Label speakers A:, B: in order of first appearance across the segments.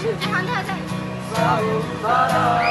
A: 反対反対。Sayonara,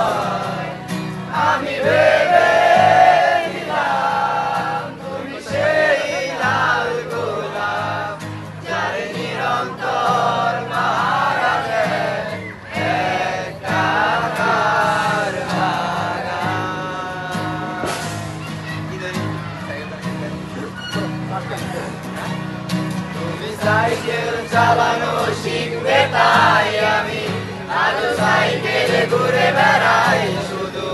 A: cycle চালানো শিখবে তাই আমি। আজও সাইকেলে ঘুরে বেড়াই শুধু।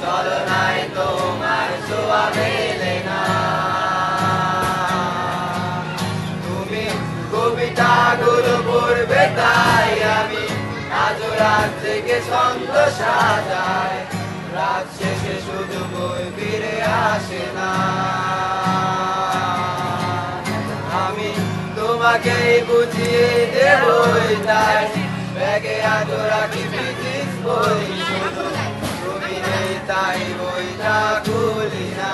A: চলো নাই তোমার ছোঁয়া মেলে না। তুমি কবিতাগুলো পড়বে তাই আমি। আজও রাত থেকে ছন্দ সাজাই। রাত শেষে শুধু বই ফিরে আসে না। তোমাকে বুঝিয়ে দেবই তাই ব্যাগে আজও রাখি ফিজিক্স বই। তুমি নেই তাই বইটা খুলি না।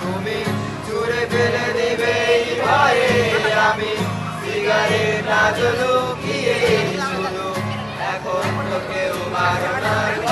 A: তুমি ছুড়ে ফেলে দিবে ভয়ে। আমি সিগারেট আজ লুকিয়ে শুধু। এখন তো কেউ করে না।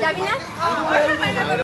B: ¿Ya vienes?